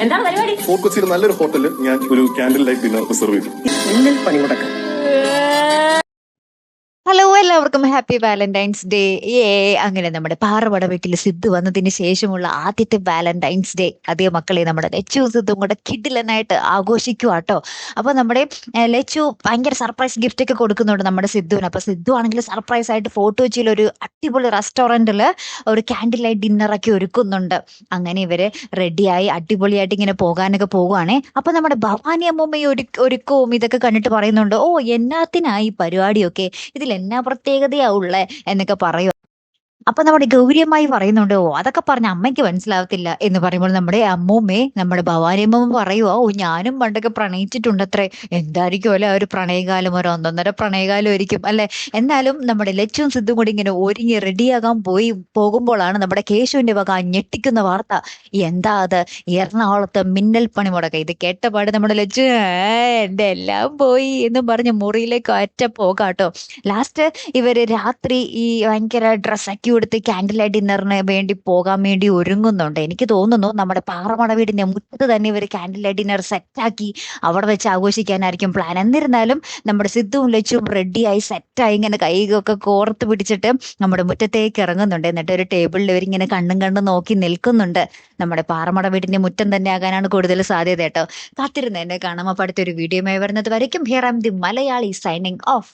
എന്താണ് പരിപാടി? നല്ലൊരു ഹോട്ടലിൽ ഞാൻ ഒരു ക്യാൻഡിൽ ലൈറ്റ് ഡിന്നർ സെർവ് ചെയ്തു. പണി മുടക്കാം എല്ലാവർക്കും ഹാപ്പി വാലന്റൈൻസ് ഡേ. ഏ അങ്ങനെ നമ്മുടെ പാറവട വീട്ടിൽ സിദ്ധു വന്നതിന് ശേഷമുള്ള ആദ്യത്തെ വാലന്റൈൻസ് ഡേ. അതേ മക്കളെ നമ്മുടെ ലച്ചു സിദ്ധും കൂടെ കിഡിലനായിട്ട് ആഘോഷിക്കുക കേട്ടോ അപ്പൊ നമ്മുടെ ലച്ചു ഭയങ്കര സർപ്രൈസ് ഗിഫ്റ്റ് ഒക്കെ കൊടുക്കുന്നുണ്ട് നമ്മുടെ സിദ്ധുവിന്. അപ്പൊ സിദ്ധു ആണെങ്കിൽ സർപ്രൈസ് ആയിട്ട് ഫോട്ടോ വെച്ചിൽ ഒരു അടിപൊളി റെസ്റ്റോറന്റിൽ ഒരു ക്യാൻഡിൽ ലൈറ്റ് ഡിന്നർ ഒക്കെ ഒരുക്കുന്നുണ്ട്. അങ്ങനെ ഇവർ റെഡിയായി അടിപൊളിയായിട്ട് ഇങ്ങനെ പോകാനൊക്കെ പോകുവാണേ അപ്പൊ നമ്മുടെ ഭവാനി അമ്മൂമ്മയും ഒരു ഒരുക്കവും ഇതൊക്കെ കണ്ടിട്ട് പറയുന്നുണ്ട് ഓ എന്നാത്തിനായി പരിപാടിയൊക്കെ? ഇതിൽ എന്നാ പ്രത്യേകതയാ ഉള്ളേ എന്നൊക്കെ പറയും അപ്പൊ നമ്മുടെ ഗൗരിയമായി പറയുന്നുണ്ട് ഓ അതൊക്കെ പറഞ്ഞ അമ്മയ്ക്ക് മനസ്സിലാവത്തില്ല. എന്ന് പറയുമ്പോൾ നമ്മുടെ അമ്മൂമ്മേ നമ്മുടെ ഭവാനിയമ്മ പറയുവോ ഓ ഞാനും പണ്ടൊക്കെ പ്രണയിച്ചിട്ടുണ്ട് അത്രേ എന്തായിരിക്കും അല്ലെ ഒരു പ്രണയകാലം? ഒരു ഒന്നൊന്നര പ്രണയകാലം ആയിരിക്കും അല്ലെ? എന്നാലും നമ്മുടെ ലച്ചും സിദ്ധും കൂടി ഇങ്ങനെ ഒരുങ്ങി റെഡിയാകാൻ പോയി പോകുമ്പോഴാണ് നമ്മുടെ കേശുവിന്റെ വക ഞെട്ടിക്കുന്ന വാർത്ത. എന്താ അത്? എറണാകുളത്ത് മിന്നൽ പണി പണിമുടക്ക. ഇത് കേട്ടപാട് നമ്മുടെ ലച്ചു "ഏ, എന്റെ എല്ലാം പോയി? എന്ന് പറഞ്ഞ് മുറിയിലേക്ക് ഒറ്റ പോകാട്ടോ. ലാസ്റ്റ് ഇവർ രാത്രി ഈ ഭയങ്കര ഡ്രസ്സൊക്കെ എടുത്ത് ക്യാൻഡിൽ ഡിന്നറിന് വേണ്ടി പോകാൻ വേണ്ടി ഒരുങ്ങുന്നുണ്ട്. എനിക്ക് തോന്നുന്നു നമ്മുടെ പാറമട വീടിന്റെ മുറ്റത്ത് തന്നെ ഇവർ ക്യാൻഡിൽ ഡിന്നർ സെറ്റാക്കി അവിടെ വെച്ച് ആഘോഷിക്കാനായിരിക്കും പ്ലാൻ എന്നിരുന്നാലും നമ്മുടെ സിദ്ധുവും ലച്ചും റെഡിയായി സെറ്റായി ഇങ്ങനെ കൈകൊക്കെ കോർത്ത് പിടിച്ചിട്ട് നമ്മുടെ മുറ്റത്തേക്ക് ഇറങ്ങുന്നുണ്ട്. എന്നിട്ട് ഒരു ടേബിളിൽ ഇവരിങ്ങനെ കണ്ണും കണ്ണും നോക്കി നിൽക്കുന്നുണ്ട്. നമ്മുടെ പാറമട വീടിന്റെ മുറ്റം തന്നെ ആകാനാണ് കൂടുതൽ സാധ്യത കേട്ടോ. കാത്തിരുന്ന് എന്നെ കാണാം. അപ്പൊ അടുത്തൊരു വീഡിയോയുമായി വരുന്നത് വരയ്ക്കും. Here am the Malayali signing off